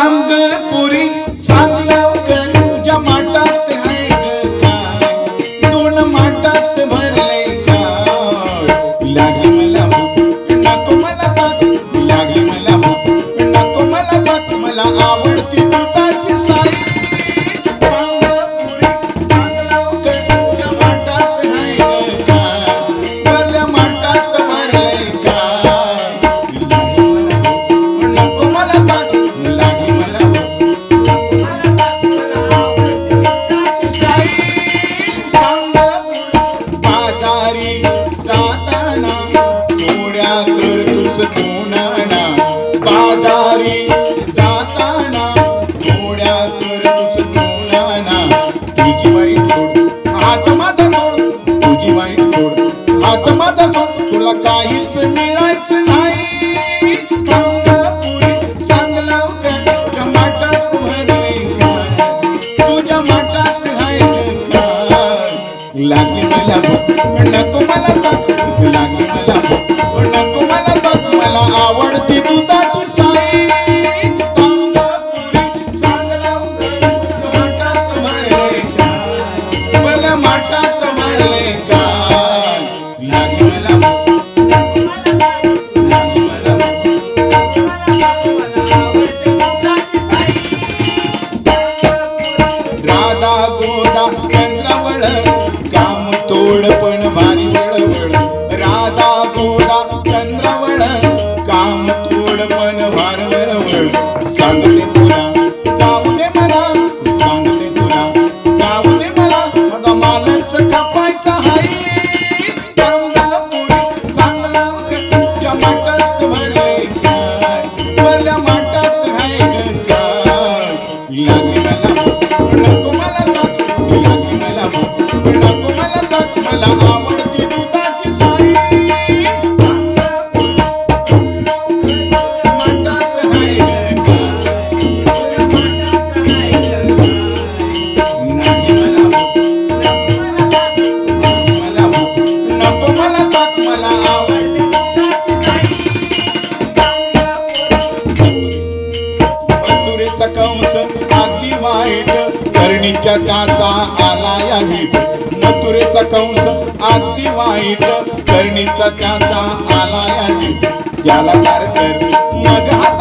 ਅੰਗਪੁਰੀ ਸੰਗ दारी जाताना थोड्यात नाना तुझी वाईट सोड हात माझा तुझी वाईट सोड हात माझा सोड. तुला काहीच मिळायचं सांगते तुला जाऊ दे मला. सांगते तुला जाऊ दे मला चांगला चांगला तुमच्या माटात भरले मला जगाचा आला यावी मथुरेचा कंस आती वाईट करणीचा त्याचा आला यावी त्याला कार मग